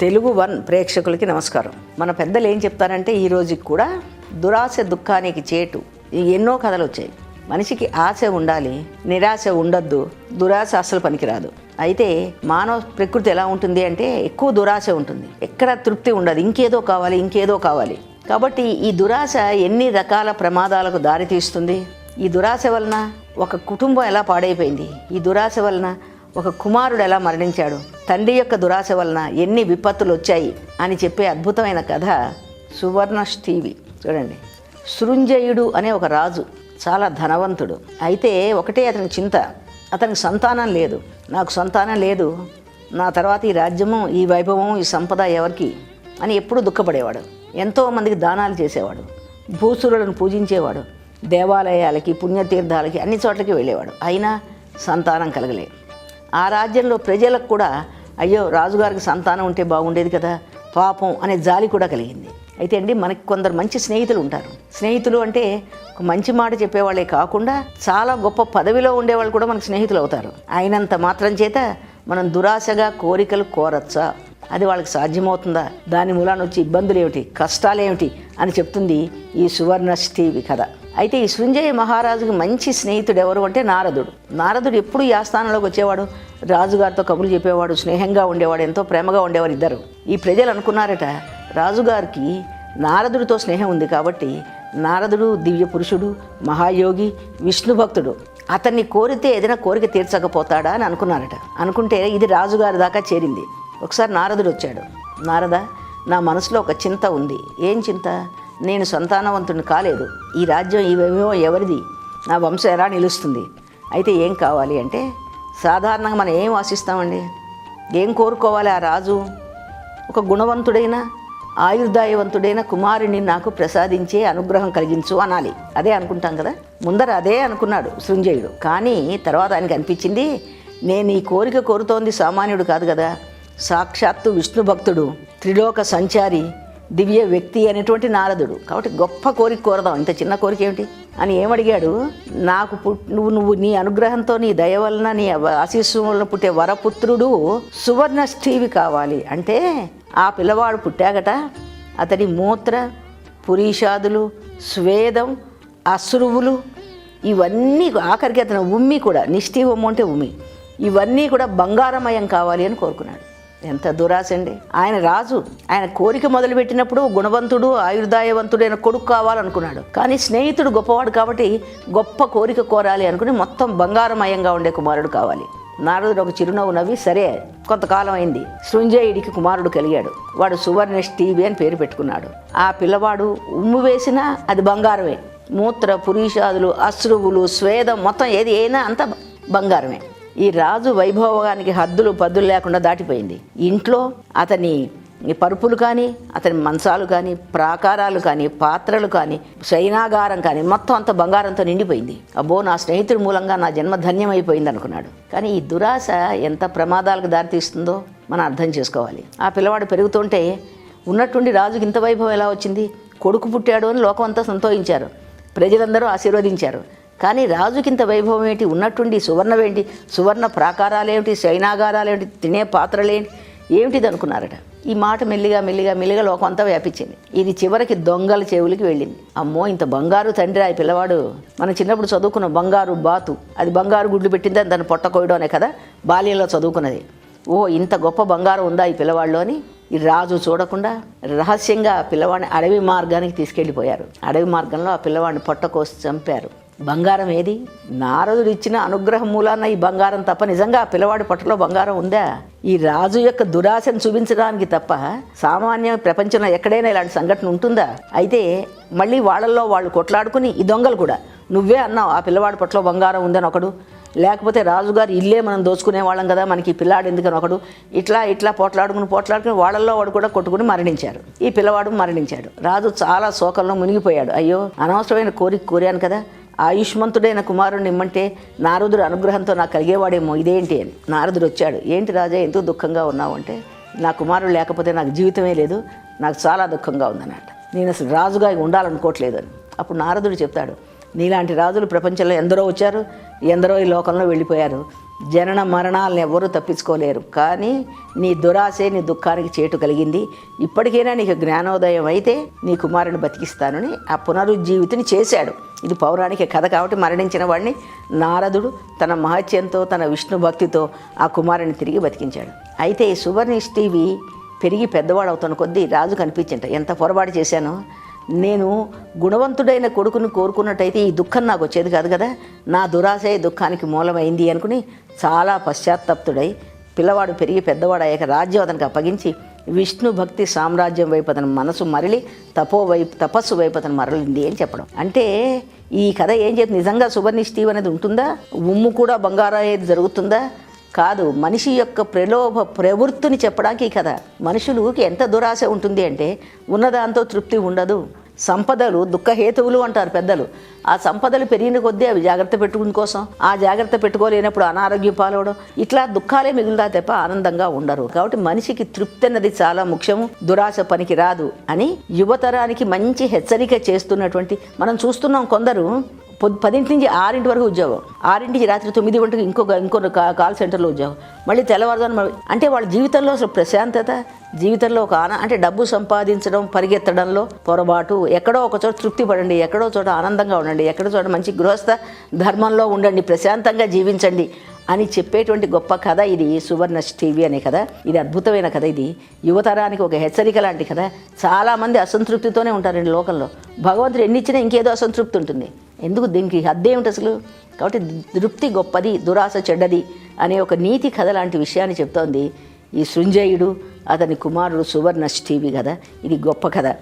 Telugu one ప్రేక్షకులకి నమస్కారం. మన పెద్దలు ఏం చెప్తారంటే ఈ రోజుకి కూడా దురాశ దుఃఖానికి చేటు. ఈ ఎన్నో కథలు వచ్చాయి మనిషికి ఆశ ఉండాలి నిరాశ ఉండొద్దు దురాశ అసలు పనికిరాదు. అయితే మానవ ప్రకృతి ఎలా ఉంటుంది అంటే ఎక్కువ దురాశ ఉంటుంది. ఎక్కడ తృప్తి ఉండదు. ఇంకేదో కావాలి ఇంకేదో కావాలి. కాబట్టి ఈ దురాశ ఎన్ని రకాల ప్రమాదాలకు దారితీస్తుంది? ఈ దురాశ వలన ఒక కుటుంబం ఎలా పాడైపోయింది? ఈ దురాశ వలన ఒక కుమారుడు ఎలా మరణించాడు? తండ్రి యొక్క దురాశ వలన ఎన్ని విపత్తులు వచ్చాయి? అని చెప్పే అద్భుతమైన కథ సువర్ణ టీవీ. చూడండి. సృంజయుడు అనే ఒక రాజు చాలా ధనవంతుడు. అయితే ఒకటే అతని చింత. అతనికి సంతానం లేదు. నాకు సంతానం లేదు. నా తర్వాత ఈ రాజ్యము ఈ వైభవం ఈ సంపద ఎవరికి? అని ఎప్పుడూ దుఃఖపడేవాడు. ఎంతో మందికి దానాలు చేసేవాడు. భూసురులను పూజించేవాడు. దేవాలయాలకి పుణ్యతీర్థాలకి అన్ని చోట్లకి వెళ్ళేవాడు. అయినా సంతానం కలగలేదు ఆ రాజ్యంలో ప్రజలకు కూడా అయ్యో రాజుగారికి సంతానం ఉంటే బాగుండేది కదా పాపం అనే జాలి కూడా కలిగింది. అయితే అండి మనకి కొందరు మంచి స్నేహితులు ఉంటారు. స్నేహితులు అంటే ఒక మంచి మాట చెప్పేవాళ్ళే కాకుండా చాలా గొప్ప పదవిలో ఉండేవాళ్ళు కూడా మనకు స్నేహితులు అవుతారు. అయినంత మాత్రం చేత మనం దురాశగా కోరికలు కోరచ్చా? అది వాళ్ళకి సాధ్యమవుతుందా? దాని మూలాన వచ్చి ఇబ్బందులు ఏమిటి? కష్టాలు ఏమిటి అని చెప్తుంది ఈ సువర్ణ టీవీ కథ. అయితే ఈ సుంజయ మహారాజుకి మంచి స్నేహితుడు ఎవరు అంటే నారదుడు. నారదుడు ఎప్పుడు ఈ ఆస్థానంలోకి వచ్చేవాడు. రాజుగారితో కబుర్లు చెప్పేవాడు స్నేహంగా ఉండేవాడు ఎంతో ప్రేమగా ఉండేవారు ఇద్దరు. ఈ ప్రజలు అనుకున్నారట రాజుగారికి నారదుడితో స్నేహం ఉంది కాబట్టి నారదుడు దివ్య పురుషుడు మహాయోగి విష్ణు భక్తుడు. అతన్ని కోరితే ఏదైనా కోరిక తీర్చకపోతాడా అని అనుకున్నారట. అనుకుంటే ఇది రాజుగారి దాకా చేరింది. ఒకసారి నారదుడు వచ్చాడు. నారద నా మనసులో ఒక చింత ఉంది. ఏం చింత? నేను సంతానవంతుని కాలేదు. ఈ రాజ్యం ఈ వైభవం ఎవరిది? నా వంశం ఎలా నిలుస్తుంది? అయితే ఏం కావాలి అంటే సాధారణంగా మనం ఏం ఆశిస్తామండి? ఏం కోరుకోవాలి ఆ రాజు? ఒక గుణవంతుడైన ఆయుర్దాయవంతుడైన కుమారుని నాకు ప్రసాదించే అనుగ్రహం కలిగించు అనాలి. అదే అనుకుంటాం కదా? ముందర అదే అనుకున్నాడు సృంజయుడు కానీ తర్వాత ఆయనకి అనిపించింది నేను ఈ కోరిక కోరుతోంది సామాన్యుడు కాదు కదా? సాక్షాత్తు విష్ణు భక్తుడు త్రిలోక సంచారి దివ్య వ్యక్తి అనేటువంటి నారదుడు. కాబట్టి గొప్ప కోరిక కోరదాం. ఇంత చిన్న కోరిక ఏమిటి? అని ఏమడిగాడు? నాకు పుట్ నువ్వు నువ్వు నీ అనుగ్రహంతో నీ దయ వలన నీ ఆశీస్సు వలన పుట్టే వరపుత్రుడు సువర్ణ స్టీవి కావాలి. అంటే ఆ పిల్లవాడు పుట్టాగట. అతడి మూత్ర పురీషాదులు స్వేదం అశ్రువులు ఇవన్నీ ఆఖరికి అతను ఉమ్మి కూడా. నిష్ఠీవము అంటే ఉమ్మి. ఇవన్నీ కూడా బంగారమయం కావాలి అని కోరుకున్నాడు. ఎంత దురాశ అండి ఆయన రాజు ఆయన కోరిక మొదలుపెట్టినప్పుడు గుణవంతుడు ఆయుర్దాయవంతుడైన కొడుకు కావాలనుకున్నాడు. కానీ స్నేహితుడు గొప్పవాడు కాబట్టి గొప్ప కోరిక కోరాలి అనుకుని మొత్తం బంగారమయంగా ఉండే కుమారుడు కావాలి. నారదుడు ఒక చిరునవ్వు నవ్వి సరే కొంతకాలం అయింది. సృంజయుడికి కుమారుడు కలిగాడు. వాడు సువర్ణేష్ టీవీ అని పేరు పెట్టుకున్నాడు. ఆ పిల్లవాడు ఉమ్ము వేసినా అది బంగారమే. మూత్ర పురీషాదులు అశ్రువులు స్వేదం మొత్తం ఏది అయినా అంత బంగారమే. ఈ రాజు వైభవానికి హద్దులు పద్దులు లేకుండా దాటిపోయింది. ఇంట్లో అతని పరుపులు కానీ అతని మంచాలు కానీ ప్రాకారాలు కానీ పాత్రలు కానీ శయనాగారం కానీ మొత్తం అంత బంగారంతో నిండిపోయింది. అబ్బో నా స్నేహితుడి మూలంగా నా జన్మ ధన్యమైపోయింది అనుకున్నాడు. కానీ ఈ దురాశ ఎంత ప్రమాదాలకు దారితీస్తుందో మనం అర్థం చేసుకోవాలి. ఆ పిల్లవాడు పెరుగుతుంటే ఉన్నట్టుండి రాజుకి ఇంత వైభవం ఎలా వచ్చింది? కొడుకు పుట్టాడు అని లోకం అంతా సంతోషించారు ప్రజలందరూ ఆశీర్వదించారు. కానీ రాజుకింత వైభవం ఏంటి ఉన్నట్టుండి సువర్ణమేంటి సువర్ణ ప్రాకారాలేమిటి? శైనాగారాలేమిటి? తినే పాత్రలేంటి? ఏమిటిది అనుకున్నారట ఈ మాట మెల్లిగా మెల్లిగా మెల్లిగా లోకం అంతా వ్యాపించింది. ఇది చివరికి దొంగల చెవులకి వెళ్ళింది. అమ్మో ఇంత బంగారు తండ్రి ఆ పిల్లవాడు. మనం చిన్నప్పుడు చదువుకున్న బంగారు బాతు. అది బంగారు గుడ్లు పెట్టింది దాన్ని పొట్ట కోయడం అనే కదా? బాల్యంలో చదువుకున్నది. ఓ ఇంత గొప్ప బంగారం ఉందా ఈ పిల్లవాళ్ళు అని? ఈ రాజు చూడకుండా రహస్యంగా పిల్లవాడిని అడవి మార్గానికి తీసుకెళ్ళిపోయారు. అడవి మార్గంలో ఆ పిల్లవాడిని పొట్ట కోసి చంపారు. బంగారం ఏది? నారదుడు ఇచ్చిన అనుగ్రహం మూలాన ఈ బంగారం తప్ప నిజంగా ఆ పిల్లవాడి పొట్టలో బంగారం ఉందా? ఈ రాజు యొక్క దురాశను చూపించడానికి తప్ప సామాన్య ప్రపంచంలో ఎక్కడైనా ఇలాంటి సంఘటన ఉంటుందా? అయితే మళ్ళీ వాళ్ళల్లో వాళ్ళు కొట్లాడుకుని ఈ దొంగలు కూడా నువ్వే అన్నావు ఆ పిల్లవాడి పొట్టలో బంగారం ఉందని ఒకడు. లేకపోతే రాజుగారు ఇల్లే మనం దోచుకునే వాళ్ళం కదా మనకి ఈ పిల్లాడు ఎందుకని ఒకడు? ఇట్లా ఇట్లా పోట్లాడుకుని పోట్లాడుకుని వాళ్ళల్లో వాడు కూడా కొట్టుకుని మరణించారు ఈ పిల్లవాడు మరణించాడు. రాజు చాలా శోకంలో మునిగిపోయాడు. అయ్యో అనవసరమైన కోరిక కోరాను కదా. ఆయుష్మంతుడైన కుమారుణ్ణి ఇమ్మంటే నారదుడు అనుగ్రహంతో నాకు కలిగేవాడేమో ఇదేంటి? అని నారదుడు వచ్చాడు. ఏంటి రాజా ఎంతో దుఃఖంగా ఉన్నావు అంటే నా కుమారుడు లేకపోతే నాకు జీవితమే లేదు నాకు చాలా దుఃఖంగా ఉందన్నమాట. నేను అసలు రాజుగా ఉండాలనుకోవట్లేదు అని. అప్పుడు నారదుడు చెప్తాడు నీలాంటి రాజులు ప్రపంచంలో ఎందరో వచ్చారు ఎందరో ఈ లోకంలో వెళ్ళిపోయారు. జనన మరణాలను ఎవ్వరూ తప్పించుకోలేరు. కానీ నీ దురాశే నీ దుఃఖానికి చేటు కలిగింది. ఇప్పటికైనా నీకు జ్ఞానోదయం అయితే నీ కుమారుని బతికిస్తానని ఆ పునరుజ్జీవితిని చేశాడు. ఇది పౌరాణిక కథ కాబట్టి మరణించిన వాడిని నారదుడు తన మహత్యంతో తన విష్ణు భక్తితో ఆ కుమారుని తిరిగి బతికించాడు. అయితే ఈ సువర్ణిష్ టీవీ పెరిగి పెద్దవాడు అవుతున్న కొద్దీ రాజు కనిపించింట. ఎంత పొరపాటు చేశానో? నేను గుణవంతుడైన కొడుకుని కోరుకున్నట్టయితే ఈ దుఃఖం నాకు వచ్చేది కాదు కదా? నా దురాశ దుఃఖానికి మూలమైంది అనుకుని చాలా పశ్చాత్తప్తుడై పిల్లవాడు పెరిగి పెద్దవాడు అయ్యాక రాజ్యం అతనికి అప్పగించి విష్ణు భక్తి సామ్రాజ్యం వైపు అతని మనసు మరలి తపో వైపు తపస్సు వైపు అతను మరలింది అని చెప్పడం. అంటే ఈ కథ ఏం చెప్తుంది నిజంగా సువర్ణిష్ఠీవ్ అనేది ఉంటుందా? ఉమ్ము కూడా బంగారం అనేది జరుగుతుందా? కాదు మనిషి యొక్క ప్రలోభ ప్రవృత్తిని చెప్పడానికి కదా. కథ మనుషులకి ఎంత దురాశ ఉంటుంది అంటే ఉన్నదాంతో తృప్తి ఉండదు. సంపదలు దుఃఖహేతువులు అంటారు పెద్దలు. ఆ సంపదలు పెరిగిన కొద్దీ అవి జాగ్రత్త పెట్టుకుని కోసం ఆ జాగ్రత్త పెట్టుకోలేనప్పుడు అనారోగ్యం పాలవడం ఇట్లా దుఃఖాలే మిగులుతా తప్ప ఆనందంగా ఉండరు. కాబట్టి మనిషికి తృప్తి అన్నది చాలా ముఖ్యము దురాశ పనికి రాదు అని యువతరానికి మంచి హెచ్చరిక చేస్తున్నటువంటి మనం చూస్తున్నాం కొందరు పదింటి నుంచి ఆరింటి వరకు ఉద్యోగం. ఆరింటికి రాత్రి తొమ్మిది గంటలకు ఇంకో ఇంకో కాల్ సెంటర్లో ఉద్యోగం. మళ్ళీ తెల్లవారుజామున అంటే వాళ్ళ జీవితంలో అసలు ప్రశాంతత జీవితంలో ఒక ఆన అంటే డబ్బు సంపాదించడం పరిగెత్తడంలో పొరపాటు ఎక్కడో ఒక చోట తృప్తి పడండి ఎక్కడో చోట ఆనందంగా ఉండండి ఎక్కడో చోట మంచి గృహస్థ ధర్మంలో ఉండండి ప్రశాంతంగా జీవించండి అని చెప్పేటువంటి గొప్ప కథ ఇది సువర్ణ టీవీ అనే కథ. ఇది అద్భుతమైన కథ ఇది. యువతరానికి ఒక హెచ్చరిక లాంటి కథ. చాలామంది అసంతృప్తితోనే ఉంటారండి లోకంలో. భగవంతుడు ఎన్నిచ్చినా ఇంకేదో అసంతృప్తి ఉంటుంది. ఎందుకు దీనికి అద్దేమిటి అసలు? కాబట్టి తృప్తి గొప్పది దురాశ చెడ్డది అనే ఒక నీతి కథ లాంటి విషయాన్ని చెప్తోంది ఈ సృంజయుడు అతని కుమారుడు సువర్ణ టీవీ కథ. ఇది గొప్ప కథ.